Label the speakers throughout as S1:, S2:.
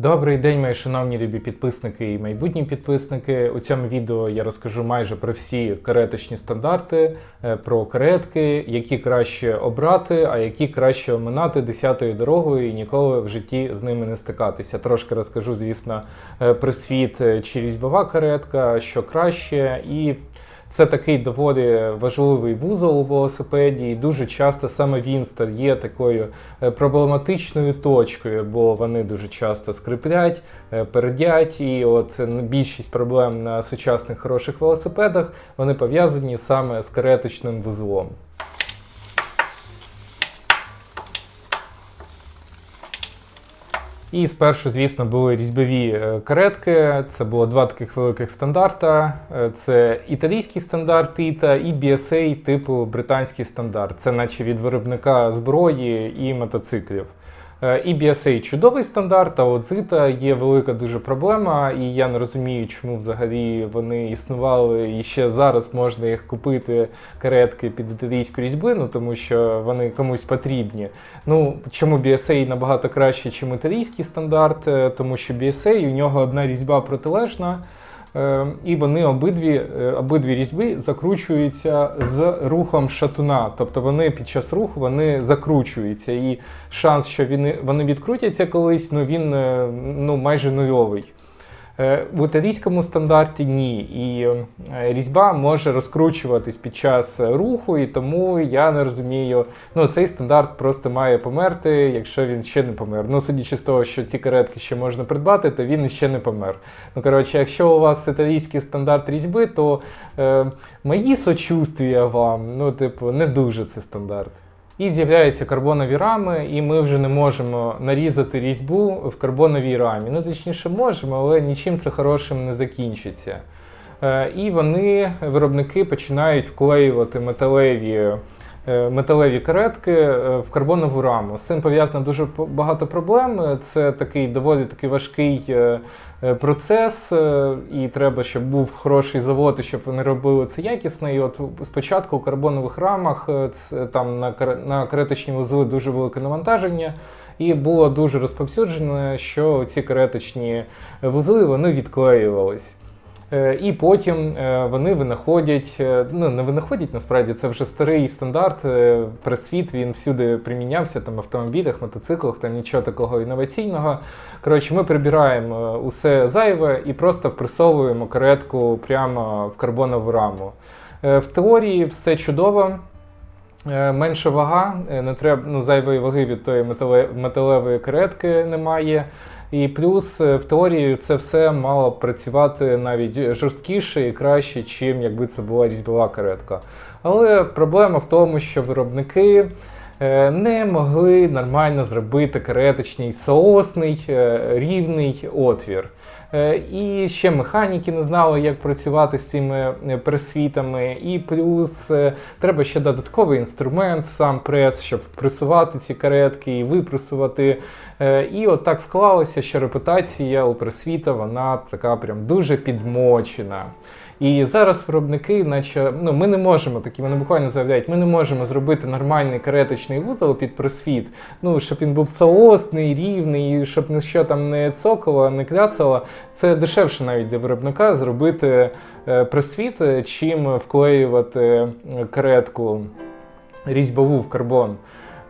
S1: Добрий день, мої шановні любі підписники і майбутні підписники. У цьому відео я розкажу майже про всі кареточні стандарти, е, про каретки, які краще обрати, а які краще оминати десятою дорогою і ніколи в житті з ними не стикатися. Трошки розкажу, звісно, е, про світ е, чи різьбова каретка, що краще, і це такий доволі важливий вузол у велосипеді, і дуже часто саме він стає такою е, проблематичною точкою, бо вони дуже часто скриплять, передять. і от більшість проблем на сучасних хороших велосипедах вони пов'язані саме з кареточним вузлом. І спершу, звісно, були різьбові е, каретки. Це було два таких великих стандарта: Е, це італійський стандарт ІТА і BSA типу британський стандарт. Це наче від виробника зброї і мотоциклів. Е, І BSA чудовий стандарт, а от ІТА є велика дуже проблема, і я не розумію, чому взагалі вони існували і ще зараз можна їх купити каретки під італійську різьбину, тому що вони комусь потрібні. Ну чому BSA набагато краще, ніж італійський стандарт, Е, тому що BSA у нього одна різьба протилежна. Е, І вони обидві, е, обидві різьби закручуються з рухом шатуна. Тобто вони під час руху вони закручуються. І шанс, що вони відкрутяться колись, ну він е, ну, майже нульовий. Е, В італійському стандарті ні. І е, різьба може розкручуватись під час руху, і тому я не розумію. Ну, цей стандарт просто має померти, якщо він ще не помер. Ну, судячи з того, що ці каретки ще можна придбати, то він ще не помер. Ну, коротше, якщо у вас італійський стандарт різьби, то е, мої сочувствія вам, ну, типу, не дуже це стандарт. І з'являються карбонові рами, і ми вже не можемо нарізати різьбу в карбоновій рамі. Ну, точніше, можемо, але нічим це хорошим не закінчиться. Е, І вони, виробники, починають вклеювати металеві. Е, Металеві каретки е, в карбонову раму. З цим пов'язано дуже багато проблем. Це такий доволі такий важкий е, процес, і треба, щоб був хороший завод, щоб вони робили це якісно. І от спочатку у карбонових рамах це, там на, на кареточні вузли дуже велике навантаження. І було дуже розповсюджено, що ці кареточні вузли вони відклеювались. Е, І потім е, вони винаходять, е, ну не винаходять, насправді це вже старий стандарт. Пресвіт він всюди примінявся там автомобілях, мотоциклах, там нічого такого інноваційного. Коротше, ми прибираємо усе зайве і просто впресовуємо каретку прямо в карбонову раму. В теорії все чудово. Менша вага, не треба ну, зайвої ваги від тої метале- металевої каретки немає. І плюс е, в теорії це все мало працювати навіть жорсткіше і краще, чим якби це була різьбова каретка. Але проблема в тому, що виробники не могли нормально зробити кареточний соосний е, рівний отвір. Е, І ще механіки не знали, як працювати з цими е, пресвітами. І плюс е, треба ще додатковий інструмент, сам прес, щоб пресувати ці каретки і випресувати. Е, І от так склалося, що репутація у пресвіта вона така прям дуже підмочена. І зараз виробники, наче ну ми не можемо такі, вони буквально заявляють, ми не можемо зробити нормальний кареточний вузол під пресвіт, ну щоб він був соосний, рівний, щоб ніщо там не цокало, не кляцало. Це дешевше навіть для виробника зробити е, пресвіт, е, чим вклеювати е, каретку різьбову в карбон.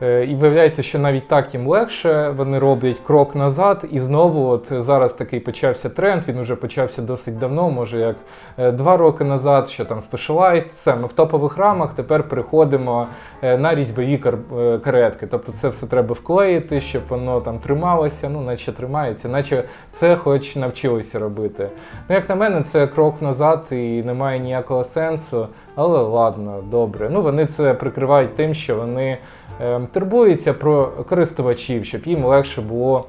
S1: Е, І виявляється, що навіть так їм легше, вони роблять крок назад, і знову, от зараз такий почався тренд. Він вже почався досить давно, може як е, два роки назад, що там Specialized, все, ми в топових рамах тепер переходимо е, на різьбові каретки. Тобто це все треба вклеїти, щоб воно там трималося, ну наче тримається, наче це хоч навчилися робити. Ну, як на мене, це крок назад і немає ніякого сенсу. Але ладно, добре. Ну вони це прикривають тим, що вони е, турбуються про користувачів, щоб їм легше було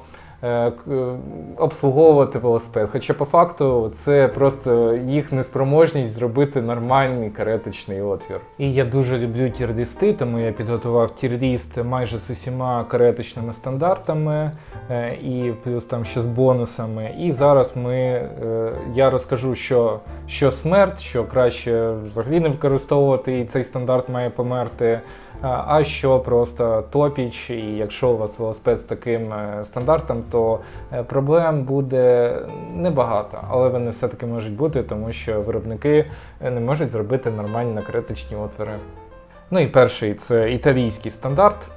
S1: обслуговувати велосипед. Хоча по факту це просто їх неспроможність зробити нормальний кареточний отвір. І я дуже люблю тірдисти, тому я підготував тірдіст майже з усіма кареточними стандартами е, і плюс там ще з бонусами. І зараз ми е, я розкажу, що, що смерть, що краще взагалі не використовувати, і цей стандарт має померти. А що просто топіч, і якщо у вас велосипед з таким е, стандартом, то е, проблем буде небагато, але вони все-таки можуть бути, тому що виробники е, не можуть зробити нормальні накритичні отвори. Ну і перший це італійський стандарт.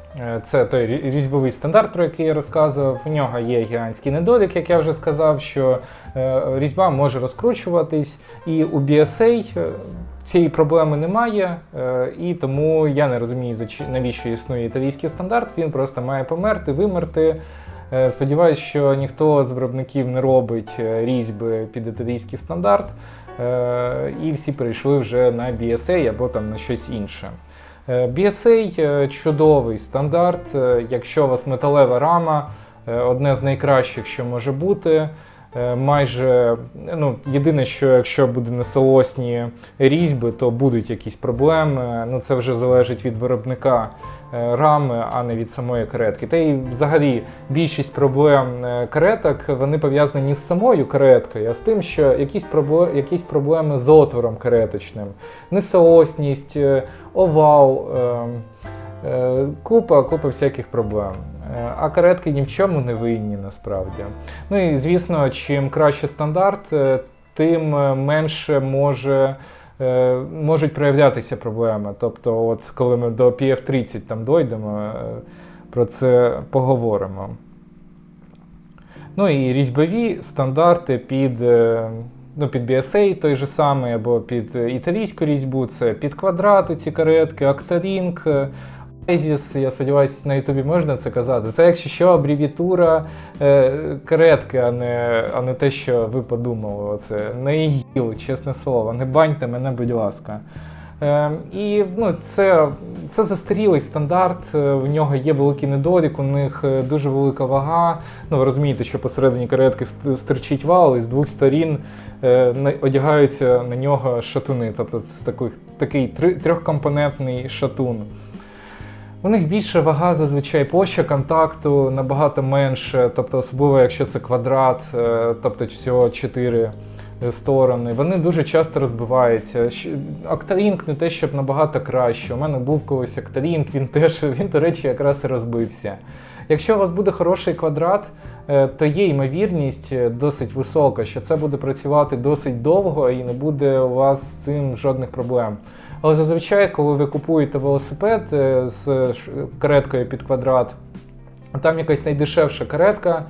S1: Це той різьбовий стандарт, про який я розказував. У нього є гігантський недолік, як я вже сказав, що різьба може розкручуватись, і у BSA цієї проблеми немає, е, і тому я не розумію, навіщо існує італійський стандарт. Він просто має померти, вимерти. Е, Сподіваюсь, що ніхто з виробників не робить е, різьби під італійський стандарт, і всі перейшли вже на BSA або там на щось інше. BSA чудовий стандарт. Якщо у вас металева рама, одне з найкращих, що може бути. Е, Майже ну, єдине, що якщо буде несоосні різьби, то будуть якісь проблеми. Ну це вже залежить від виробника е, рами, а не від самої каретки. Та й взагалі більшість проблем е, кареток вони пов'язані не з самою кареткою, а з тим, що якісь проблеми, якісь проблеми з отвором кареточним, несоосність, е, овал. Е, Купа, купа всяких проблем. Е, А каретки ні в чому не винні насправді. Ну і звісно, чим краще стандарт, е, тим е, менше може. е, Можуть проявлятися проблеми. Тобто, от коли ми до PF30 там дойдемо, е, про це поговоримо. Ну і різьбові стандарти під, е, ну, під BSA той же самий, або під е, італійську різьбу, це під квадрати ці каретки, Octarink, Oasis, я сподіваюся, на Ютубі можна це казати. Це, якщо що, абревіатура е, каретки, а не, а не те, що ви подумали. Оце не ІГІЛ, чесне слово. Не баньте мене, будь ласка. Е, і ну, це, це застарілий стандарт, е, в нього є великий недолік, у них е, дуже велика вага. Ну, ви розумієте, що посередині каретки стирчить вал, і з двох сторін е, одягаються на нього шатуни. Тобто це такий, такий трьохкомпонентний шатун. У них більша вага, зазвичай площа контакту набагато менше, тобто особливо якщо це квадрат, е, тобто всього 4 сторони. Вони дуже часто розбиваються. Щ- не те, щоб набагато краще. У мене був колись Octarink, він теж, він, до речі, якраз розбився. Якщо у вас буде хороший квадрат, е, то є ймовірність е, досить висока, що це буде працювати досить довго і не буде у вас з цим жодних проблем. Але зазвичай, коли ви купуєте велосипед е, з кареткою під квадрат, там якась найдешевша каретка,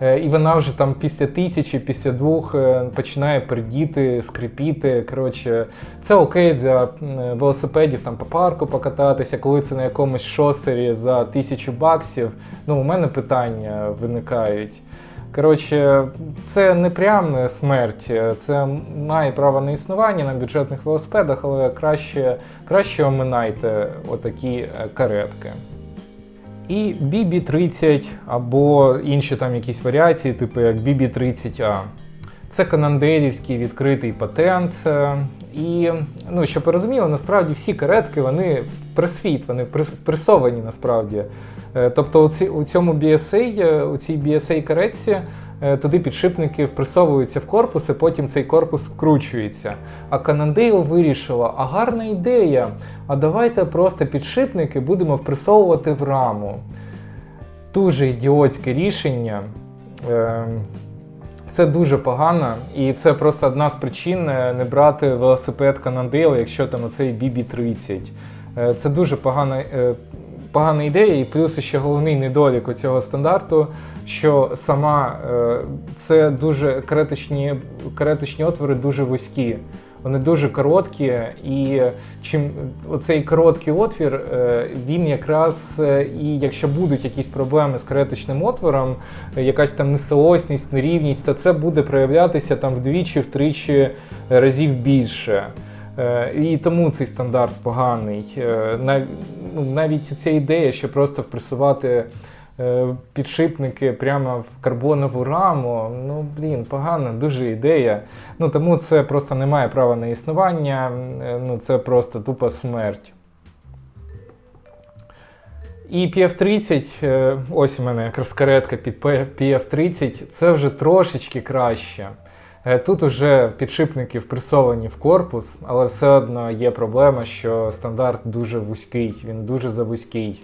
S1: е, і вона вже там після тисячі, після двох е, починає пердіти, скрипіти. Коротше, це окей для велосипедів там по парку покататися, коли це на якомусь шосері за тисячу баксів. Ну, у мене питання виникають. Коротше, це не прям смерть, це має право на існування на бюджетних велосипедах, але краще, краще оминайте отакі е, каретки. І BB30 або інші там якісь варіації, типу як BB30A. Це канандерівський відкритий патент. е, І, ну, щоб ви розуміли, насправді всі каретки вони пресвіт, вони прес- пресовані насправді. Е, Тобто у, цьому BSA, е, у цій BSA каретці е, туди підшипники впресовуються в корпус, і потім цей корпус вкручується. А Cannondale вирішила, а гарна ідея, а давайте просто підшипники будемо впресовувати в раму. Дуже ідіотське рішення. Це дуже погано, і це просто одна з причин не брати велосипед Cannondale, якщо там оцей BB30. Е, Це дуже погана, е, погана ідея, і плюс ще головний недолік у цього стандарту, що сама е, це дуже кареточні, кареточні отвори дуже вузькі. Вони дуже короткі, і чим оцей короткий отвір, він якраз і якщо будуть якісь проблеми з кареточним отвором, якась там несоосність, нерівність, то це буде проявлятися там вдвічі-втричі разів більше. Е, І тому цей стандарт поганий. Е, ну, Навіть ця ідея, що просто впресувати е, підшипники прямо в карбонову раму, ну блін, погана дуже ідея. Ну тому це просто не має права на існування, ну це просто тупа смерть. І PF30, е, ось у мене якраз каретка під PF30, це вже трошечки краще. Е, Тут уже підшипники впресовані в корпус, але все одно є проблема, що стандарт дуже вузький, він дуже завузький.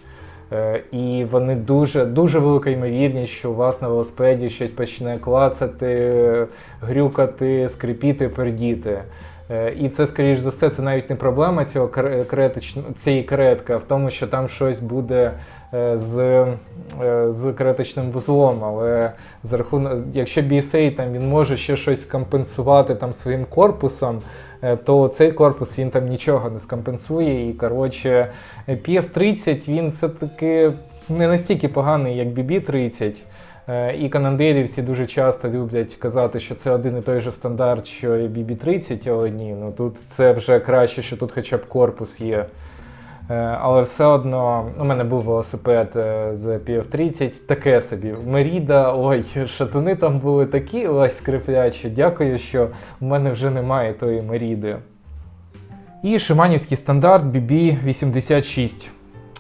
S1: Е, І вони дуже, дуже велика ймовірність, що у вас на велосипеді щось почне клацати, грюкати, скрипіти, пердіти. Е, І це, скоріш за все, це навіть не проблема цього цієї каретки, а в тому, що там щось буде е, з, е, з кареточним вузлом. Але за рахунок, якщо BSA там він може ще щось компенсувати там своїм корпусом, то цей корпус він там нічого не скомпенсує. І коротше, е, PF30 він все-таки не настільки поганий, як BB30. Е, І канандерівці дуже часто люблять казати, що це один і той же стандарт, що і BB30, але ні, ну тут це вже краще, що тут хоча б корпус є. Е, Але все одно у мене був велосипед е, з PF30, таке собі. Меріда, ой, шатуни там були такі ой, скриплячі. Дякую, що в мене вже немає тої Меріди. І шиманівський стандарт BB86.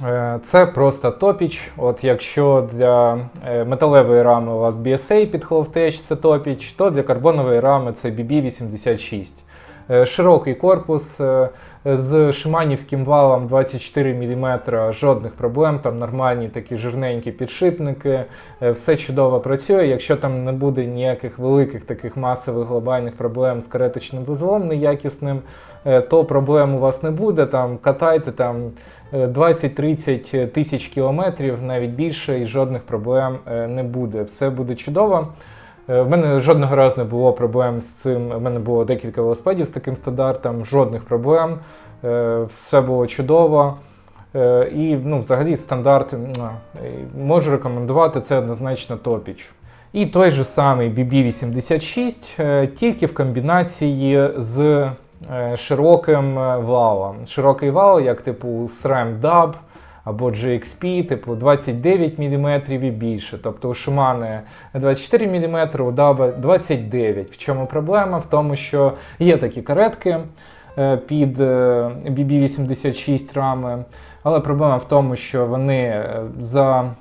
S1: Е, Це просто топіч. От якщо для е, металевої рами у вас BSA під Half-Tech це топіч, то для карбонової рами це BB86. Е, Широкий корпус е, з шиманівським валом 24 мм, жодних проблем, там нормальні такі жирненькі підшипники, е, все чудово працює. Якщо там не буде ніяких великих таких масових глобальних проблем з кареточним вузлом неякісним, то проблем у вас не буде. Там катайте там е, 20-30 тисяч кілометрів, навіть більше, і жодних проблем не буде. Все буде чудово. Е, В мене жодного разу не було проблем з цим. У мене було декілька велосипедів з таким стандартом, жодних проблем. Е, Все було чудово. Е, І ну, взагалі стандарт можу рекомендувати це однозначно топіч. І той же самий BB86, е, тільки в комбінації з широким валом. Широкий вал, як типу SRAM Dub або GXP, типу 29 мм і більше. Тобто у Шумани 24 мм, у Даба 29. В чому проблема? В тому, що є такі каретки е, під е, BB86 рами, але проблема в тому, що вони е, за,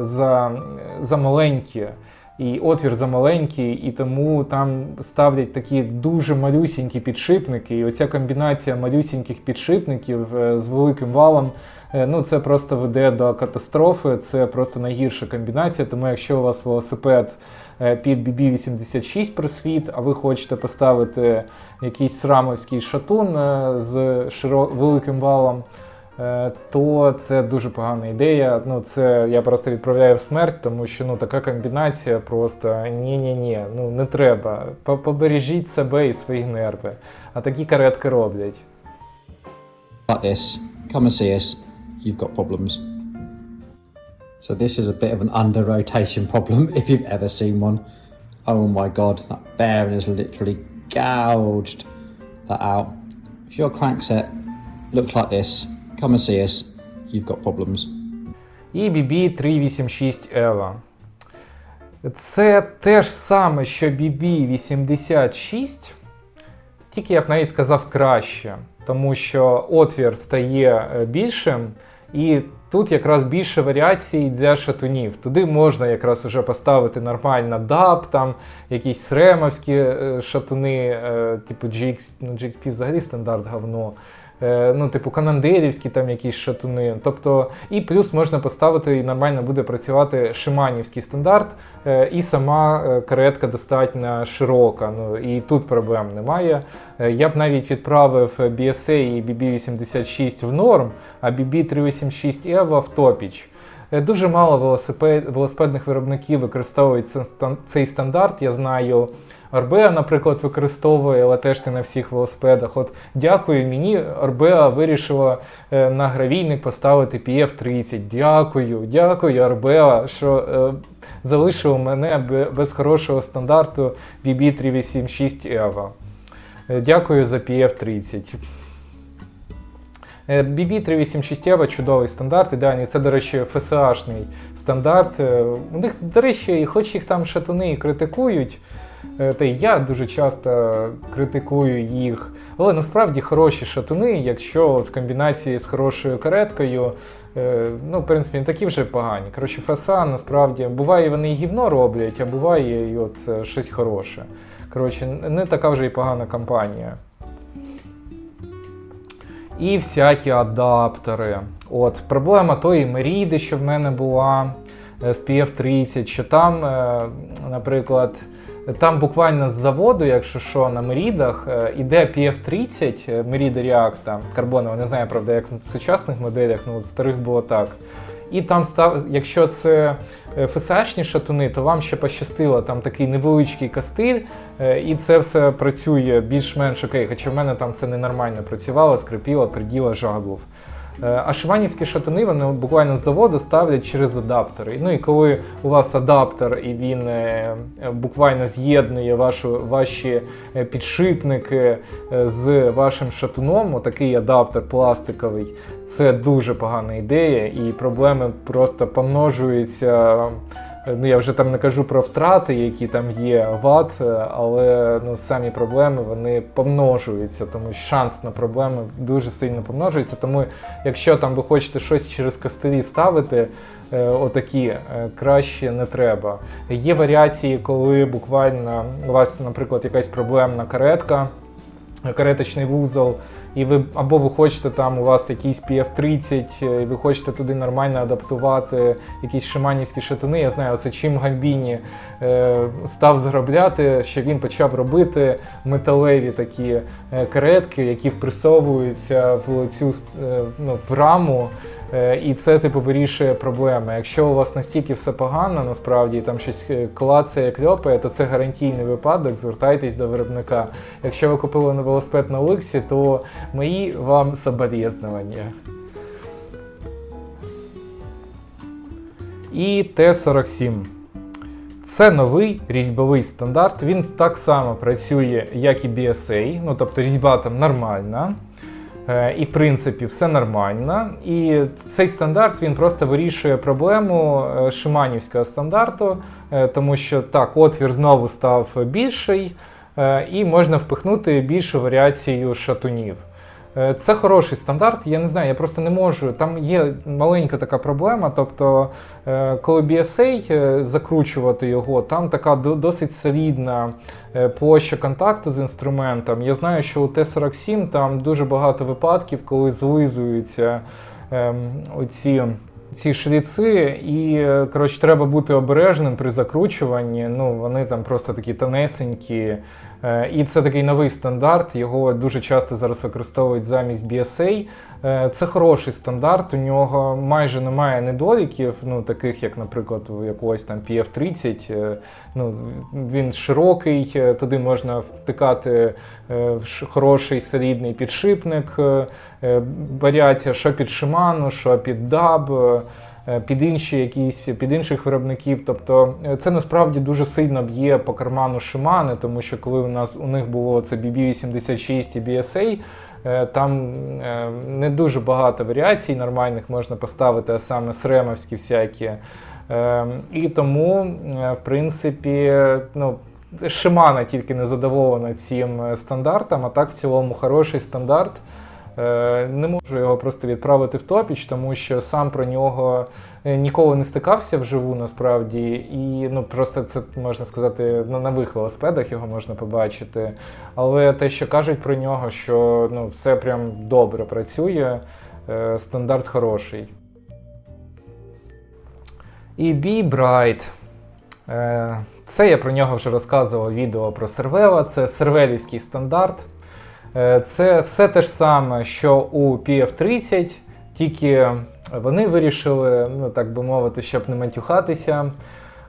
S1: за, за маленькі. І отвір замаленький, і тому там ставлять такі дуже малюсінькі підшипники. І оця комбінація малюсіньких підшипників е, з великим валом, е, ну це просто веде до катастрофи. Це просто найгірша комбінація. Тому якщо у вас велосипед е, під BB86 просвіт, а ви хочете поставити якийсь срамовський шатун з широ- великим валом. Е, то це дуже погана ідея. Ну, це я просто відправляю в смерть, тому що ну така комбінація просто ні-ні-ні, ну не треба. Побережіть себе і свої нерви. А такі каретки роблять.
S2: like this, come and see us, you've got problems. So this is a bit of an under rotation problem if you've ever seen one. Oh my god, that bearing has literally gouged that out. If your crankset looks like this, come and see us, you've got problems.
S1: І BB386 EVA. Це те ж саме, що BB86, тільки я б навіть сказав краще, тому що отвір стає е, більшим, і тут якраз більше варіацій для шатунів. Туди можна якраз уже поставити нормально DAB, там якісь сремовські е, шатуни, е, типу GX, ну GXP взагалі стандарт говно. Е, Ну, типу, канандерівські там якісь шатуни. Тобто, і плюс можна поставити і нормально буде працювати шиманівський стандарт, е, і сама е, каретка достатньо широка. Ну і тут проблем немає. Я б навіть відправив BSA і BB86 в норм, а BB386 EVO в топіч. Дуже мало велосипед, велосипедних виробників використовують цей стандарт. Я знаю, Орбеа, наприклад, використовує, не на всіх велосипедах. От дякую мені, Орбеа вирішила е, на гравійник поставити PF30. Дякую, дякую, Орбеа, що е, залишив мене без хорошого стандарту BB386 EVO. Е, Дякую за PF30. Е, BB386 EVO чудовий стандарт, ідеальний. Це, до речі, FSA-шний стандарт. У них, до речі, хоч їх там шатуни і критикують, та й я дуже часто критикую їх. Але насправді хороші шатуни, якщо от в комбінації з хорошою кареткою, е, ну, в принципі, не такі вже погані. Коротше, FSA насправді буває, вони і гівно роблять, а буває і от е, щось хороше. Коротше, не така вже і погана компанія. і всякі адаптери. От проблема тої меріди, що в мене була е, з PF30, що там, е, наприклад, там буквально з заводу, якщо що, на мерідах, е, іде PF30, е, меріда React, карбонова, не знаю, правда, як в сучасних моделях, ну от старих було так. І там став, якщо це е, ФСАшні шатуни, то вам ще пощастило, там такий невеличкий кастиль, е, і це все працює більш-менш окей. Хоча в мене там це ненормально працювало, скрипіло, приділа, жаглов. Е, А шиванівські шатуни вони буквально з заводу ставлять через адаптери. Ну і коли у вас адаптер і він е, буквально з'єднує ваші е, підшипники з вашим шатуном, отакий адаптер пластиковий, це дуже погана ідея, і проблеми просто помножуються. Е, Ну, я вже там не кажу про втрати, які там є ват, е, але ну, самі проблеми вони помножуються, тому що шанс на проблеми дуже сильно помножується. Тому, якщо там ви хочете щось через костелі ставити, е, отакі краще не треба. Є варіації, коли буквально у вас, наприклад, якась проблемна каретка кареточний вузол, і ви або ви хочете там у вас якийсь PF30, е, і ви хочете туди нормально адаптувати якісь шиманівські шатуни. Я знаю, це чим Гальбіні е, став заробляти, що він почав робити металеві такі е, каретки, які впресовуються в цю ну, в раму. Е, І це типу вирішує проблеми. Якщо у вас настільки все погано, насправді там щось е, клацає, кльопає, то це гарантійний випадок. Звертайтесь до виробника. Якщо ви купили на велосипед на Олексі, то мої вам соболезновання. І Т-47. Це новий різьбовий стандарт. Він так само працює, як і BSA, ну тобто різьба там нормальна. Е, І в принципі все нормально. І цей стандарт він просто вирішує проблему е, шиманівського стандарту, е, тому що так, отвір знову став більший, і можна впихнути більшу варіацію шатунів. Е, Це хороший стандарт. Я не знаю, я просто не можу. Там є маленька така проблема. Тобто, е, коли BSA е, закручувати його, там така досить солідна площа контакту з інструментом. Я знаю, що у Т-47 там дуже багато випадків, коли злизуються ем, оці. Ці шліци, і е, коротше, треба бути обережним при закручуванні. Ну, вони там просто такі тонесенькі. Е, І це такий новий стандарт. Його дуже часто зараз використовують замість BSA. Е, Це хороший стандарт. У нього майже немає недоліків, ну таких як, наприклад, у якогось там PF30. Е, Ну він широкий, туди можна втикати хороший солідний підшипник. Е, Варіація що під Shimano, що під DAB. е, Під інші якісь під інших виробників, тобто е, це насправді дуже сильно б'є по карману Shimano, тому що коли у нас у них було це BB86 і BSA, там не дуже багато варіацій нормальних можна поставити, а саме сремовські всякі. І тому, в принципі, ну. Шимана тільки не задоволена цим стандартом, а так в цілому хороший стандарт. Е, Не можу його просто відправити в топіч, тому що сам про нього е, ніколи не стикався вживу насправді. І ну просто це можна сказати на нових велосипедах його можна побачити. Але те, що кажуть про нього, що ну, все прям добре працює, е, стандарт хороший. І Be Bright. Це я про нього вже розказував відео про сервела. Це сервелівський стандарт. Е, Це все те ж саме, що у PF30, тільки вони вирішили, ну так би мовити, щоб не матюхатися.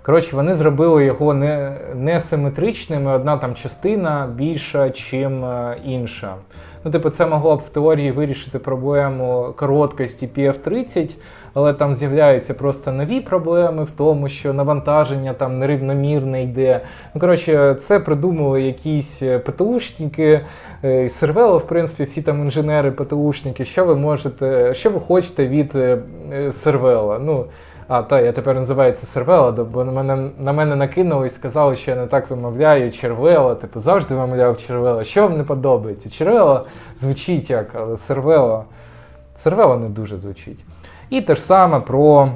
S1: Коротше, вони зробили його не, не симетричним, і одна там частина більша, чим е, інша. Ну, типу, це могло б в теорії вирішити проблему короткості PF30, але там з'являються просто нові проблеми в тому, що навантаження там нерівномірне йде. Ну, коротше, це придумали якісь е, ПТУшники, е, Сервело, в принципі, всі там інженери, ПТУшники. Що ви можете, що ви хочете від е, е, Сервела? Ну, а, та, я тепер називається Сервела, бо на мене, на мене накинули і сказали, що я не так вимовляю червела, типу завжди вимовляв червела. Що вам не подобається? Червела звучить як, але сервела. Сервела не дуже звучить. І те ж саме про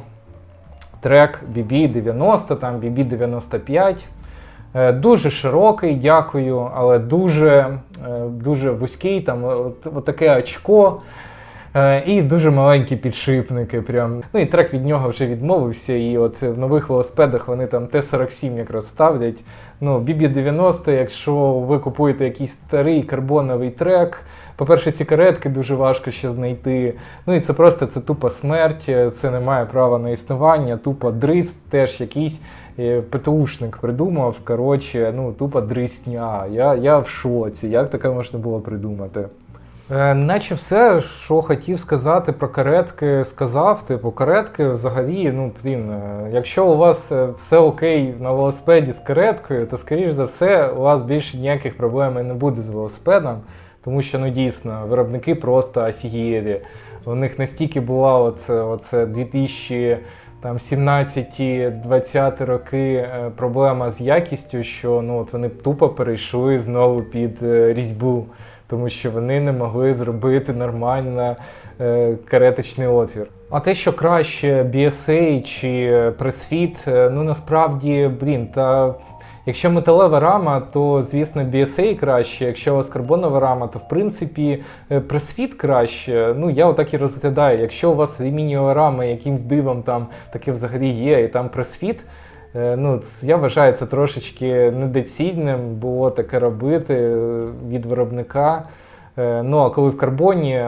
S1: трек BB90, там BB95. Е, Дуже широкий, дякую, але дуже е, дуже вузький, там от, от таке очко. Е, І дуже маленькі підшипники. Прям. Ну і трек від нього вже відмовився. І от в нових велосипедах вони там Т-47 якраз ставлять. Ну, BB90, якщо ви купуєте якийсь старий карбоновий трек. По-перше, ці каретки дуже важко ще знайти. Ну і це просто це тупо смерть, це не має права на існування, тупо дриз теж якийсь е, ПТУшник придумав. Коротше, ну тупо дрисня. Я, я в шоці. Як таке можна було придумати? Е, наче все, що хотів сказати про каретки, сказав. Типу, каретки взагалі, ну блін, е, якщо у вас е, все окей на велосипеді з кареткою, то скоріш за все у вас більше ніяких проблем не буде з велосипедом. Тому що ну дійсно виробники просто офігєлі. У них настільки була от, оце 2000 там 17-20 роки проблема з якістю, що ну от вони тупо перейшли знову під різьбу, тому що вони не могли зробити нормально е, кареточний отвір. А те, що краще BSA чи Pressfit, е, ну насправді, блін, та Якщо металева рама, то звісно BSA краще. Якщо у вас карбонова рама, то в принципі е, краще. Ну я отак і розглядаю. Якщо у вас алюмінієва рама якимсь дивом там таке взагалі є, і там пресфіт. Е, Ну, я вважаю це трошечки недоцільним було таке робити е, від виробника. Е, Ну а коли в карбоні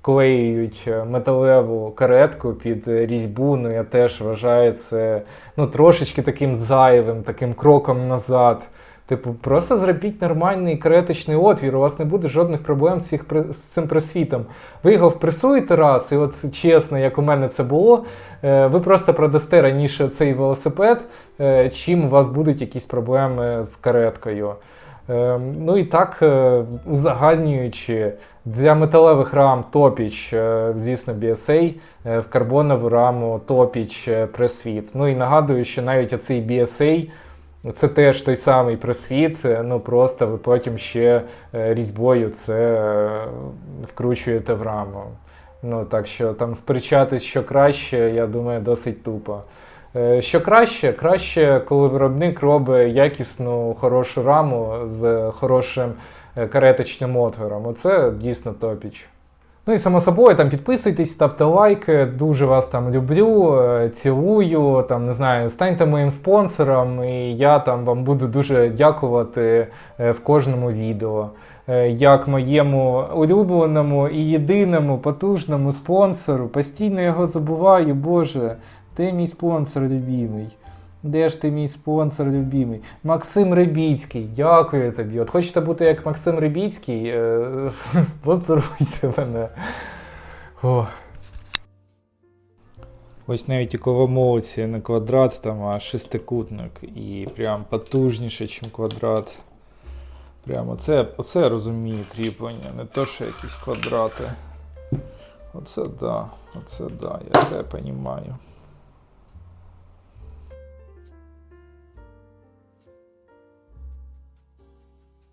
S1: вклеюють металеву каретку під різьбу, ну я теж вважаю це ну, трошечки таким зайвим, таким кроком назад. Типу, просто зробіть нормальний кареточний отвір, у вас не буде жодних проблем з, цим пресфітом. Ви його впресуєте раз, і от чесно, як у мене це було, е, ви просто продасте раніше цей велосипед, е, чим у вас будуть якісь проблеми з кареткою. Е, Ну і так, узагальнюючи, для металевих рам топіч, звісно, BSA, в карбонову раму топіч пресвіт. Ну і нагадую, що навіть оцей BSA це теж той самий пресвіт, е, ну просто ви потім ще е, різьбою це е, вкручуєте в раму. Ну так що там сперечатись, що краще, я думаю, досить тупо. Що краще? Краще, коли виробник робить якісну хорошу раму з хорошим кареточним отвором. Оце дійсно топіч. Ну і само собою, там підписуйтесь, ставте лайки. Дуже вас там люблю, е, цілую. Там не знаю, станьте моїм спонсором, і я там вам буду дуже дякувати е, в кожному відео. Е, Як моєму улюбленому і єдиному потужному спонсору. Постійно його забуваю, Боже. Де мій спонсор любимий? Де ж ти мій спонсор любимий? Максим Рибіцький, дякую тобі. От хочете бути як Максим Рибіцький, е, спонсоруйте мене. О. Ось навіть у коломовці не квадрат, там, а шестикутник. І прям потужніше, ніж квадрат. Прямо оце, оце я розумію кріплення, не то, що якісь квадрати. Оце да, оце да, я це розумію.